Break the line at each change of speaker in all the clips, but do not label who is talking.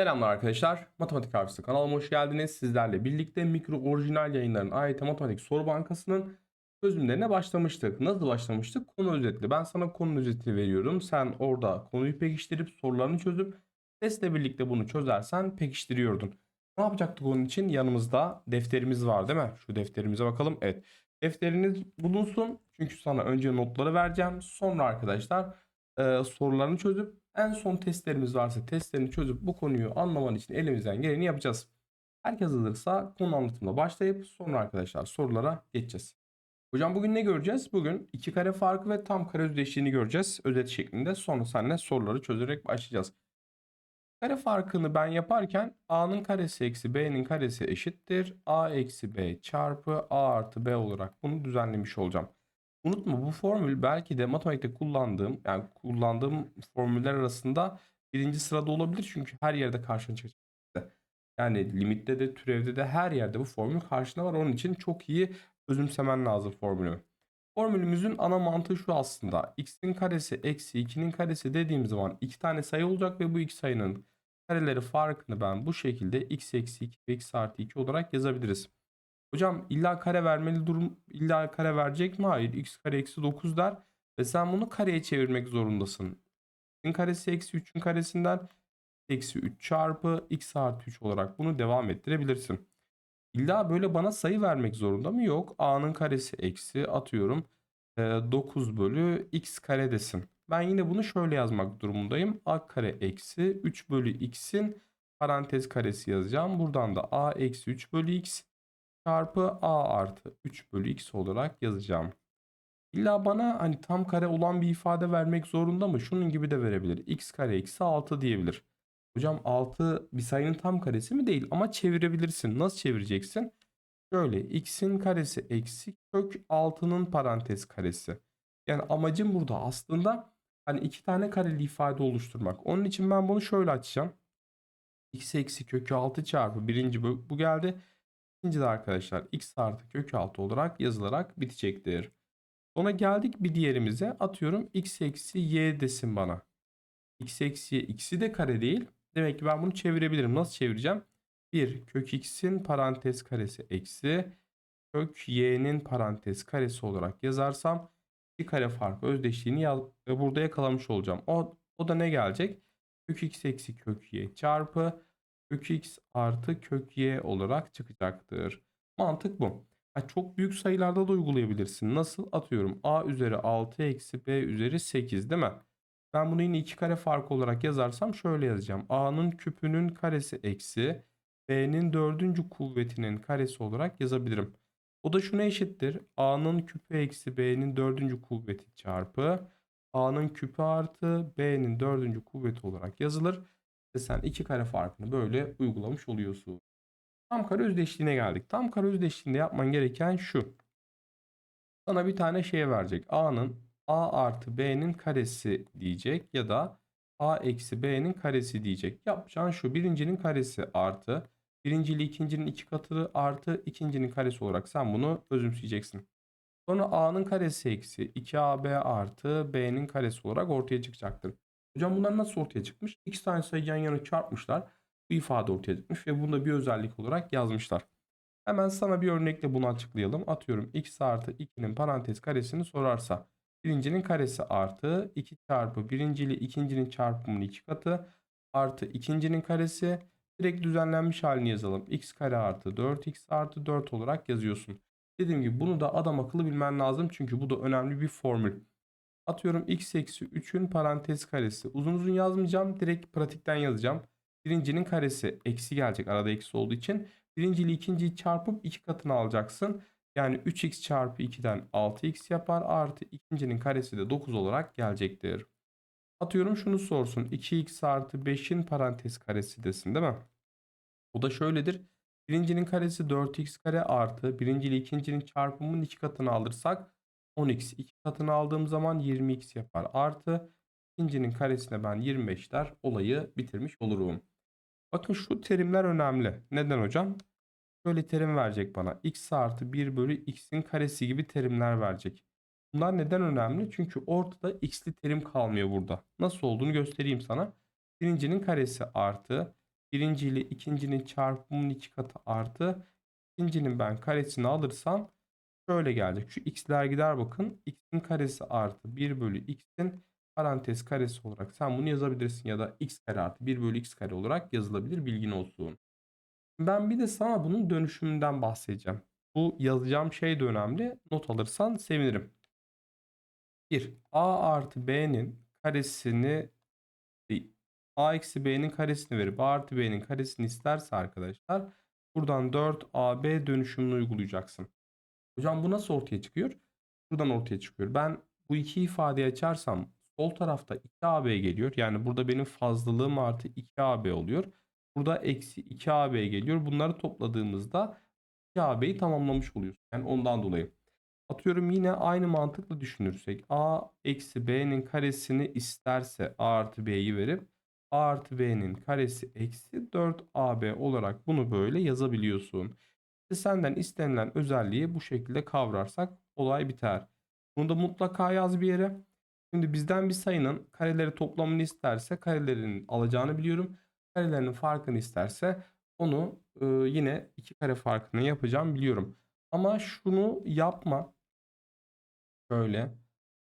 Selamlar arkadaşlar. Matematik Harfisi kanalıma hoş geldiniz. Sizlerle birlikte mikro orijinal yayınların AYT Matematik Soru Bankası'nın çözümlerine başlamıştık. Nasıl başlamıştık? Konu özetli. Ben sana konu özetini veriyorum. Sen orada konuyu pekiştirip sorularını çözüp testle birlikte bunu çözersen pekiştiriyordun. Ne yapacaktık onun için? Yanımızda defterimiz var değil mi? Şu defterimize bakalım. Evet. Defteriniz bulunsun. Çünkü sana önce notları vereceğim. Sonra arkadaşlar e, sorularını çözüp en son testlerimiz varsa testlerini çözüp bu konuyu anlaman için elimizden geleni yapacağız. Herkes hazırsa konu anlatımına başlayıp sonra arkadaşlar sorulara geçeceğiz. Hocam bugün ne göreceğiz? Bugün iki kare farkı ve tam kare özdeşliğini göreceğiz. Özet şeklinde. Sonra seninle soruları çözerek başlayacağız. Kare farkını ben yaparken a'nın karesi eksi b'nin karesi eşittir. a eksi b çarpı a artı b olarak bunu düzenlemiş olacağım. Unutma bu formül belki de matematikte kullandığım yani kullandığım formüller arasında birinci sırada olabilir çünkü her yerde karşına çıkacak. Yani limitte de türevde de her yerde bu formül karşına var. Onun için çok iyi özümsemen lazım formülü. Formülümüzün ana mantığı şu aslında. x'in karesi eksi 2'nin karesi dediğim zaman iki tane sayı olacak ve bu iki sayının kareleri farkını ben bu şekilde x eksi 2 ve x artı 2 olarak yazabiliriz. Hocam illa kare vermeli durum illa kare verecek mi? Hayır. x kare eksi 9 der ve sen bunu kareye çevirmek zorundasın. x'in karesi eksi 3'ün karesinden eksi 3 çarpı x artı 3 olarak bunu devam ettirebilirsin. İlla böyle bana sayı vermek zorunda mı? Yok. a'nın karesi eksi atıyorum 9 bölü x kare desin. Ben yine bunu şöyle yazmak durumundayım. a kare eksi 3 bölü x'in parantez karesi yazacağım. Buradan da a eksi 3 bölü x çarpı a artı 3 bölü x olarak yazacağım. İlla bana hani tam kare olan bir ifade vermek zorunda mı? Şunun gibi de verebilir. x kare eksi 6 diyebilir. Hocam 6 bir sayının tam karesi mi? Değil ama çevirebilirsin. Nasıl çevireceksin? Şöyle x'in karesi eksi kök 6'nın parantez karesi. Yani amacım burada aslında hani iki tane kareli ifade oluşturmak. Onun için ben bunu şöyle açacağım. x eksi kökü 6 çarpı birinci bu, bu geldi. İkinci de arkadaşlar x artı kök 6 olarak yazılarak bitecektir. Sonra geldik bir diğerimize. Atıyorum x eksi y desin bana. x eksi y ikisi de kare değil. Demek ki ben bunu çevirebilirim. Nasıl çevireceğim? 1 kök x'in parantez karesi eksi kök y'nin parantez karesi olarak yazarsam iki kare farkı özdeşliğini ve burada yakalamış olacağım. O, o da ne gelecek? Kök x eksi kök y çarpı kök x artı kök y olarak çıkacaktır. Mantık bu. Yani çok büyük sayılarda da uygulayabilirsin. Nasıl? Atıyorum a üzeri 6 eksi b üzeri 8 değil mi? Ben bunu yine iki kare farkı olarak yazarsam şöyle yazacağım. a'nın küpünün karesi eksi b'nin dördüncü kuvvetinin karesi olarak yazabilirim. O da şuna eşittir. a'nın küpü eksi b'nin dördüncü kuvveti çarpı a'nın küpü artı b'nin dördüncü kuvveti olarak yazılır. Sen iki kare farkını böyle uygulamış oluyorsun. Tam kare özdeşliğine geldik. Tam kare özdeşliğinde yapman gereken şu. Sana bir tane şey verecek. a'nın a artı b'nin karesi diyecek ya da a eksi b'nin karesi diyecek. Yapacağın şu birincinin karesi artı birinci ikincinin iki katı artı ikincinin karesi olarak sen bunu özümseyeceksin. Sonra a'nın karesi eksi 2ab artı b'nin karesi olarak ortaya çıkacaktır. Hocam bunlar nasıl ortaya çıkmış? İki tane sayı yan yana çarpmışlar. Bu ifade ortaya çıkmış ve bunu da bir özellik olarak yazmışlar. Hemen sana bir örnekle bunu açıklayalım. Atıyorum x artı 2'nin parantez karesini sorarsa birincinin karesi artı 2 çarpı birinci ikincinin çarpımının iki katı artı ikincinin karesi direkt düzenlenmiş halini yazalım. x kare artı 4x artı 4 olarak yazıyorsun. Dediğim gibi bunu da adam akıllı bilmen lazım çünkü bu da önemli bir formül. Atıyorum x eksi 3'ün parantez karesi. Uzun uzun yazmayacağım. Direkt pratikten yazacağım. Birincinin karesi eksi gelecek arada eksi olduğu için. Birinci ile ikinciyi çarpıp iki katını alacaksın. Yani 3x çarpı 2'den 6x yapar. Artı ikincinin karesi de 9 olarak gelecektir. Atıyorum şunu sorsun. 2x artı 5'in parantez karesi desin değil mi? O da şöyledir. Birincinin karesi 4x kare artı birinci ile ikincinin çarpımının iki katını alırsak 10x 2 katını aldığım zaman 20x yapar. Artı ikincinin karesine ben 25 der olayı bitirmiş olurum. Bakın şu terimler önemli. Neden hocam? Böyle terim verecek bana. x artı 1 bölü x'in karesi gibi terimler verecek. Bunlar neden önemli? Çünkü ortada x'li terim kalmıyor burada. Nasıl olduğunu göstereyim sana. Birincinin karesi artı birinci ile ikincinin çarpımının iki katı artı ikincinin ben karesini alırsam şöyle gelecek. Şu x'ler gider bakın. x'in karesi artı 1 bölü x'in parantez karesi olarak sen bunu yazabilirsin ya da x kare artı 1 bölü x kare olarak yazılabilir bilgin olsun. Ben bir de sana bunun dönüşümünden bahsedeceğim. Bu yazacağım şey de önemli. Not alırsan sevinirim. 1. A artı B'nin karesini A eksi B'nin karesini verip A artı B'nin karesini isterse arkadaşlar buradan 4AB dönüşümünü uygulayacaksın. Hocam bu nasıl ortaya çıkıyor? Buradan ortaya çıkıyor. Ben bu iki ifadeyi açarsam sol tarafta 2AB geliyor. Yani burada benim fazlalığım artı 2AB oluyor. Burada eksi 2AB geliyor. Bunları topladığımızda 2AB'yi tamamlamış oluyorsun. Yani ondan dolayı. Atıyorum yine aynı mantıkla düşünürsek A eksi B'nin karesini isterse A artı B'yi verip A artı B'nin karesi eksi 4AB olarak bunu böyle yazabiliyorsun. Senden istenilen özelliği bu şekilde kavrarsak olay biter. Bunu da mutlaka yaz bir yere. Şimdi bizden bir sayının kareleri toplamını isterse karelerinin alacağını biliyorum. Karelerinin farkını isterse onu e, yine iki kare farkını yapacağım biliyorum. Ama şunu yapma. Şöyle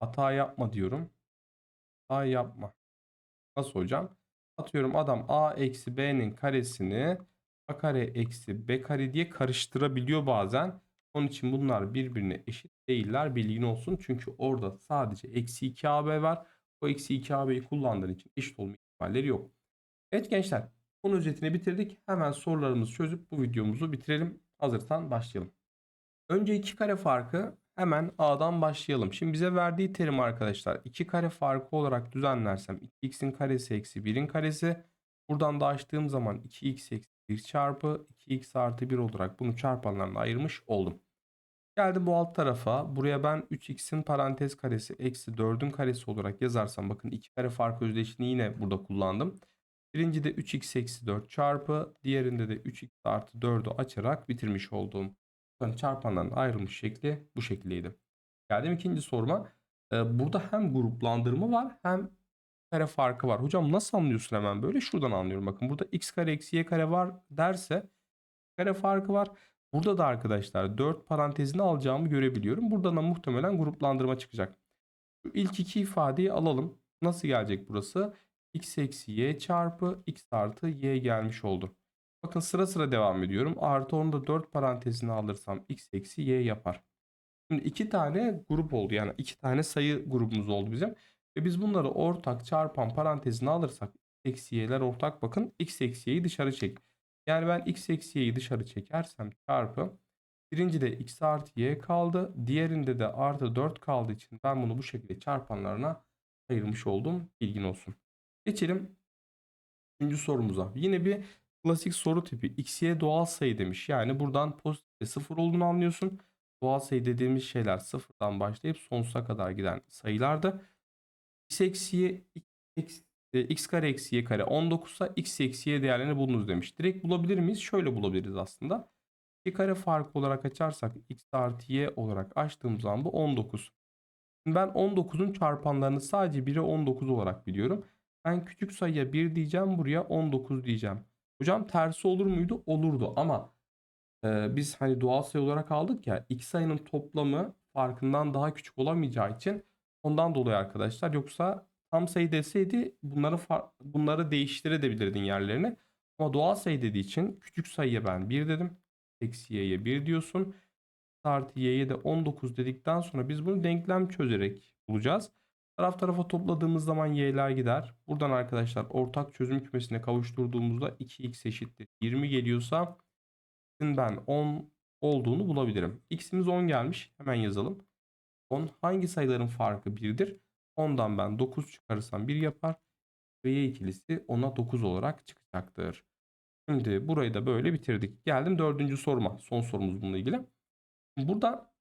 hata yapma diyorum. Hata yapma. Nasıl hocam? Atıyorum adam a eksi b'nin karesini a kare eksi b kare diye karıştırabiliyor bazen. Onun için bunlar birbirine eşit değiller bilgin olsun. Çünkü orada sadece eksi 2ab var. O eksi 2ab'yi kullandığın için eşit olma ihtimalleri yok. Evet gençler konu özetini bitirdik. Hemen sorularımızı çözüp bu videomuzu bitirelim. Hazırsan başlayalım. Önce iki kare farkı hemen A'dan başlayalım. Şimdi bize verdiği terim arkadaşlar 2 kare farkı olarak düzenlersem 2x'in karesi eksi 1'in karesi. Buradan da açtığım zaman 2x eksi 1 çarpı 2x artı 1 olarak bunu çarpanlarına ayırmış oldum. Geldim bu alt tarafa. Buraya ben 3x'in parantez karesi eksi 4'ün karesi olarak yazarsam bakın iki kare farkı özdeşliğini yine burada kullandım. Birincide 3x eksi 4 çarpı diğerinde de 3x artı 4'ü açarak bitirmiş olduğum çarpandan ayrılmış şekli bu şekildeydi. Geldim ikinci soruma. Ee, burada hem gruplandırma var hem kare farkı var. Hocam nasıl anlıyorsun hemen böyle? Şuradan anlıyorum. Bakın burada x kare eksi y kare var derse kare farkı var. Burada da arkadaşlar 4 parantezini alacağımı görebiliyorum. Buradan da muhtemelen gruplandırma çıkacak. Şu ilk iki ifadeyi alalım. Nasıl gelecek burası? x eksi y çarpı x artı y gelmiş oldu. Bakın sıra sıra devam ediyorum. Artı onu da 4 parantezini alırsam x eksi y yapar. Şimdi iki tane grup oldu. Yani iki tane sayı grubumuz oldu bizim. Ve biz bunları ortak çarpan parantezine alırsak eksi y'ler ortak bakın. x eksi y'yi dışarı çek. Yani ben x eksi y'yi dışarı çekersem çarpı birinci de x artı y kaldı. Diğerinde de artı 4 kaldığı için ben bunu bu şekilde çarpanlarına ayırmış oldum. Bilgin olsun. Geçelim üçüncü sorumuza. Yine bir klasik soru tipi. x, y doğal sayı demiş. Yani buradan pozitif ve sıfır olduğunu anlıyorsun. Doğal sayı dediğimiz şeyler sıfırdan başlayıp sonsuza kadar giden sayılardı. X eksi y, x, e, x kare eksi y kare 19 ise x eksi y değerlerini bulunuz demiş. Direkt bulabilir miyiz? Şöyle bulabiliriz aslında. 2 kare farkı olarak açarsak x artı y olarak açtığım zaman bu 19. Ben 19'un çarpanlarını sadece 1'e 19 olarak biliyorum. Ben küçük sayıya 1 diyeceğim buraya 19 diyeceğim. Hocam tersi olur muydu? Olurdu ama e, biz hani doğal sayı olarak aldık ya iki sayının toplamı farkından daha küçük olamayacağı için ondan dolayı arkadaşlar yoksa tam sayı deseydi bunları bunları değiştirebilirdin yerlerini. Ama doğal sayı dediği için küçük sayıya ben 1 dedim. Eksi y'ye 1 diyorsun. Artı y'ye de 19 dedikten sonra biz bunu denklem çözerek bulacağız. Taraf tarafa topladığımız zaman y'ler gider. Buradan arkadaşlar ortak çözüm kümesine kavuşturduğumuzda 2x eşittir 20 geliyorsa ben 10 olduğunu bulabilirim. x'imiz 10 gelmiş. Hemen yazalım. 10 hangi sayıların farkı 1'dir? 10'dan ben 9 çıkarırsam 1 yapar. Ve y ikilisi 10'a 9 olarak çıkacaktır. Şimdi burayı da böyle bitirdik. Geldim dördüncü soruma. Son sorumuz bununla ilgili. Burada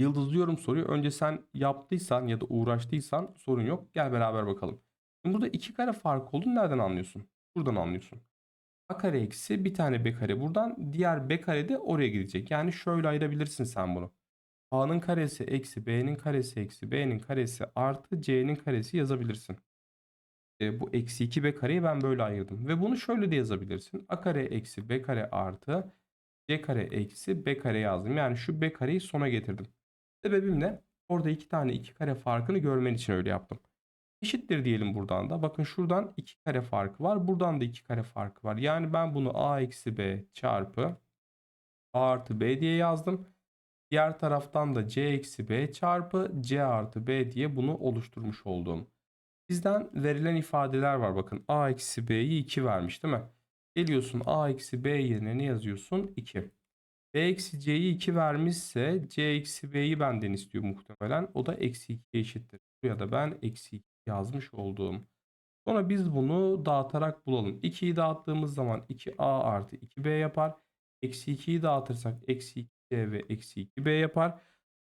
Yıldızlıyorum soruyu. Önce sen yaptıysan ya da uğraştıysan sorun yok. Gel beraber bakalım. Şimdi burada iki kare fark olduğunu nereden anlıyorsun? Buradan anlıyorsun. A kare eksi bir tane B kare buradan. Diğer B kare de oraya gidecek. Yani şöyle ayırabilirsin sen bunu. A'nın karesi eksi B'nin karesi eksi B'nin karesi artı C'nin karesi yazabilirsin. e, bu eksi 2b kareyi ben böyle ayırdım. Ve bunu şöyle de yazabilirsin. a kare eksi b kare artı c kare eksi b kare yazdım. Yani şu b kareyi sona getirdim. Sebebim ne? Orada iki tane iki kare farkını görmen için öyle yaptım. Eşittir diyelim buradan da. Bakın şuradan 2 kare farkı var. Buradan da 2 kare farkı var. Yani ben bunu a eksi b çarpı a artı b diye yazdım. Diğer taraftan da c eksi b çarpı c artı b diye bunu oluşturmuş oldum. Bizden verilen ifadeler var bakın. a eksi b'yi 2 vermiş değil mi? Geliyorsun a eksi b yerine ne yazıyorsun? 2. b eksi c'yi 2 vermişse c eksi b'yi benden istiyor muhtemelen. O da eksi 2 eşittir. Buraya da ben eksi 2 yazmış olduğum. Sonra biz bunu dağıtarak bulalım. 2'yi dağıttığımız zaman 2a artı 2b yapar. Eksi 2'yi dağıtırsak eksi 2b eksi 2b yapar.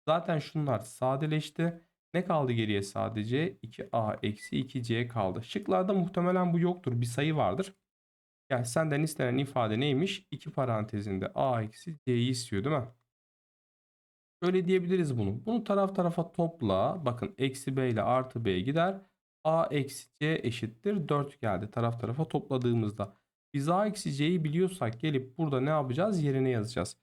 Zaten şunlar sadeleşti. Ne kaldı geriye sadece? 2a eksi 2c kaldı. Şıklarda muhtemelen bu yoktur. Bir sayı vardır. Yani senden istenen ifade neymiş? 2 parantezinde a eksi c'yi istiyor değil mi? Şöyle diyebiliriz bunu. Bunu taraf tarafa topla. Bakın eksi b ile artı b gider. a eksi c eşittir 4 geldi taraf tarafa topladığımızda. Biz a eksi c'yi biliyorsak gelip burada ne yapacağız? Yerine yazacağız.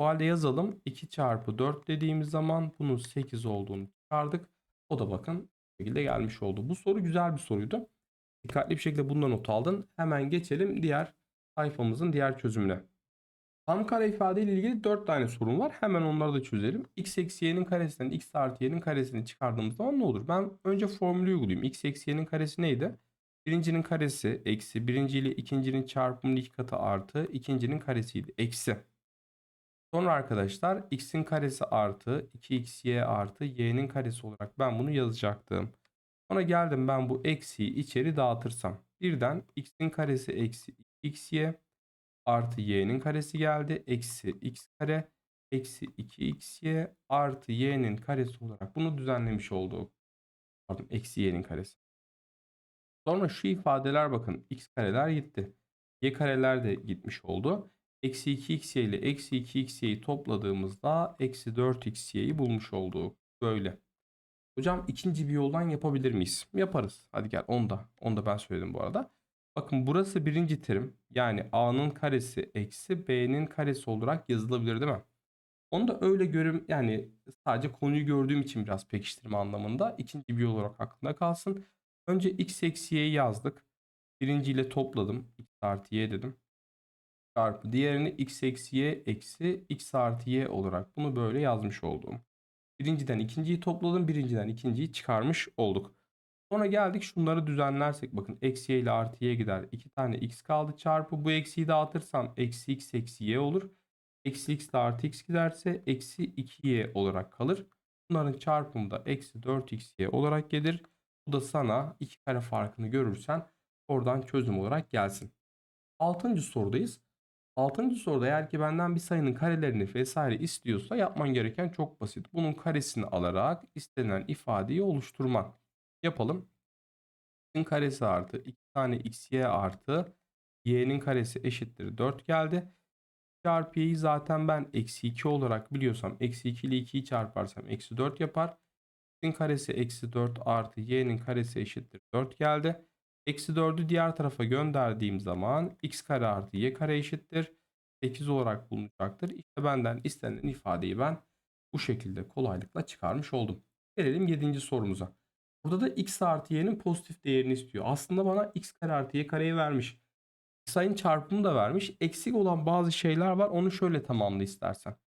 O halde yazalım. 2 çarpı 4 dediğimiz zaman bunun 8 olduğunu çıkardık. O da bakın şekilde gelmiş oldu. Bu soru güzel bir soruydu. Dikkatli bir şekilde bundan not aldın. Hemen geçelim diğer sayfamızın diğer çözümüne. Tam kare ifade ile ilgili 4 tane sorun var. Hemen onları da çözelim. x eksi y'nin karesinden x artı y'nin karesini çıkardığımız zaman ne olur? Ben önce formülü uygulayayım. x eksi y'nin karesi neydi? Birincinin karesi eksi birinci ile ikincinin çarpımının iki katı artı ikincinin karesiydi. Eksi. Sonra arkadaşlar x'in karesi artı 2xy artı y'nin karesi olarak ben bunu yazacaktım. Sonra geldim ben bu eksiyi içeri dağıtırsam. Birden x'in karesi eksi xy artı y'nin karesi geldi. Eksi x kare eksi 2xy artı y'nin karesi olarak bunu düzenlemiş olduk. Pardon eksi y'nin karesi. Sonra şu ifadeler bakın x kareler gitti. Y kareler de gitmiş oldu. Eksi 2xy ile eksi 2xy'yi topladığımızda eksi 4xy'yi bulmuş olduk. Böyle. Hocam ikinci bir yoldan yapabilir miyiz? Yaparız. Hadi gel onu da. Onu da ben söyledim bu arada. Bakın burası birinci terim. Yani a'nın karesi eksi b'nin karesi olarak yazılabilir değil mi? Onu da öyle görüm yani sadece konuyu gördüğüm için biraz pekiştirme anlamında ikinci bir yol olarak aklımda kalsın. Önce x eksi y'yi yazdık. Birinciyle topladım. x artı y dedim. Çarpı diğerini x eksi y eksi x artı y olarak bunu böyle yazmış oldum. Birinciden ikinciyi topladım. Birinciden ikinciyi çıkarmış olduk. Sonra geldik şunları düzenlersek bakın eksi y ile artı y gider. 2 tane x kaldı çarpı bu eksiyi dağıtırsam eksi x eksi y olur. Eksi x ile artı x giderse eksi 2y olarak kalır. Bunların çarpımı da eksi 4xy olarak gelir. Bu da sana iki kare farkını görürsen oradan çözüm olarak gelsin. Altıncı sorudayız. Altıncı soruda eğer ki benden bir sayının karelerini vesaire istiyorsa yapman gereken çok basit. Bunun karesini alarak istenilen ifadeyi oluşturman. Yapalım. x'in karesi artı 2 tane xy artı y'nin karesi eşittir 4 geldi. Çarpı zaten ben eksi 2 olarak biliyorsam eksi 2 ile 2'yi çarparsam eksi 4 yapar. x'in karesi eksi 4 artı y'nin karesi eşittir 4 geldi. Eksi 4'ü diğer tarafa gönderdiğim zaman x kare artı y kare eşittir. 8 olarak bulunacaktır. İşte benden istenen ifadeyi ben bu şekilde kolaylıkla çıkarmış oldum. Gelelim 7. sorumuza. Burada da x artı y'nin pozitif değerini istiyor. Aslında bana x kare artı y kareyi vermiş. Sayın çarpımı da vermiş. Eksik olan bazı şeyler var. Onu şöyle tamamla istersen. x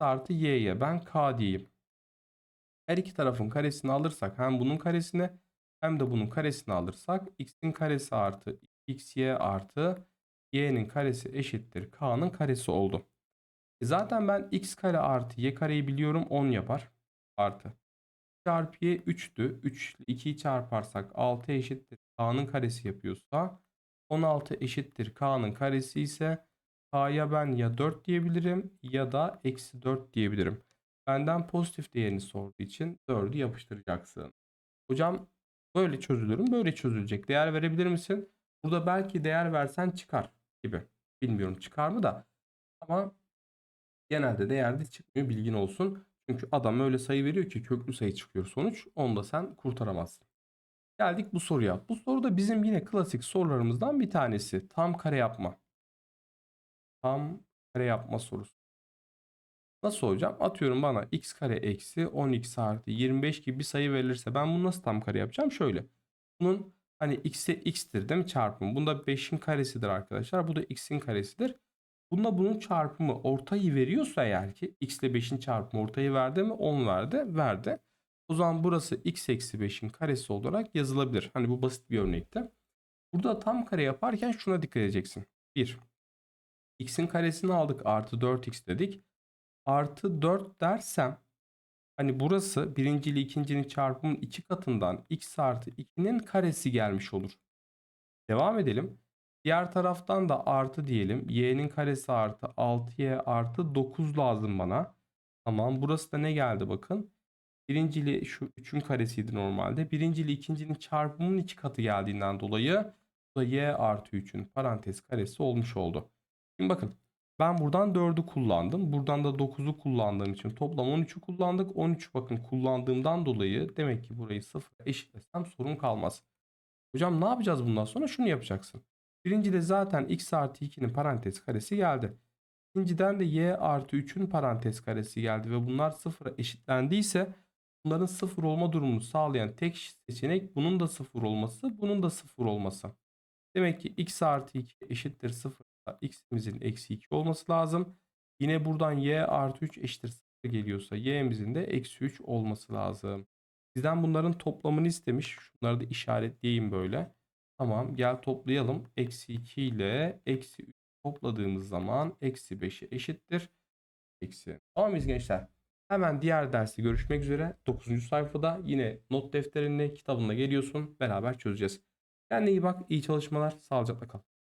artı y'ye ben k diyeyim. Her iki tarafın karesini alırsak hem bunun karesine hem de bunun karesini alırsak x'in karesi artı xy artı y'nin karesi eşittir k'nın karesi oldu. E zaten ben x kare artı y kareyi biliyorum 10 yapar. Artı. Çarpı y 3'tü. 3 ile 2'yi çarparsak 6 eşittir k'nın karesi yapıyorsa 16 eşittir k'nın karesi ise k'ya ben ya 4 diyebilirim ya da eksi 4 diyebilirim. Benden pozitif değerini sorduğu için 4'ü yapıştıracaksın. Hocam böyle çözülürüm böyle çözülecek. Değer verebilir misin? Burada belki değer versen çıkar gibi. Bilmiyorum çıkar mı da. Ama genelde değerde çıkmıyor bilgin olsun. Çünkü adam öyle sayı veriyor ki köklü sayı çıkıyor sonuç. Onu da sen kurtaramazsın. Geldik bu soruya. Bu soru da bizim yine klasik sorularımızdan bir tanesi. Tam kare yapma. Tam kare yapma sorusu. Nasıl hocam? Atıyorum bana x kare eksi 10x artı 25 gibi bir sayı verilirse ben bunu nasıl tam kare yapacağım? Şöyle. Bunun hani x'e x'tir değil mi çarpımı? Bunda 5'in karesidir arkadaşlar. Bu da x'in karesidir. Bunda bunun çarpımı ortayı veriyorsa eğer ki x ile 5'in çarpımı ortayı verdi mi? 10 verdi. Verdi. O zaman burası x eksi 5'in karesi olarak yazılabilir. Hani bu basit bir örnekte. Burada tam kare yaparken şuna dikkat edeceksin. 1. x'in karesini aldık artı 4x dedik. Artı 4 dersem hani burası birinci ile ikincinin çarpımının iki katından x artı 2'nin karesi gelmiş olur. Devam edelim. Diğer taraftan da artı diyelim. y'nin karesi artı 6y artı 9 lazım bana. Tamam burası da ne geldi bakın. Birinci ile şu 3'ün karesiydi normalde. Birinci ile ikincinin çarpımının iki katı geldiğinden dolayı bu da y artı 3'ün parantez karesi olmuş oldu. Şimdi bakın ben buradan 4'ü kullandım. Buradan da 9'u kullandığım için toplam 13'ü kullandık. 13 bakın kullandığımdan dolayı demek ki burayı 0 eşitlesem sorun kalmaz. Hocam ne yapacağız bundan sonra? Şunu yapacaksın. Birincide zaten x artı 2'nin parantez karesi geldi. İkinciden de y artı 3'ün parantez karesi geldi ve bunlar sıfıra eşitlendiyse bunların sıfır olma durumunu sağlayan tek seçenek bunun da sıfır olması, bunun da sıfır olması. Demek ki x artı 2 eşittir 0 x'imizin eksi 2 olması lazım. Yine buradan y artı 3 eşittir 0 geliyorsa y'imizin de eksi 3 olması lazım. Bizden bunların toplamını istemiş. Şunları da işaretleyeyim böyle. Tamam gel toplayalım. Eksi 2 ile eksi 3 topladığımız zaman eksi 5'e eşittir. Eksi. Tamam mıyız gençler? Hemen diğer derste görüşmek üzere. 9. sayfada yine not defterinde kitabında geliyorsun. Beraber çözeceğiz. Kendine iyi bak. iyi çalışmalar. Sağlıcakla kal.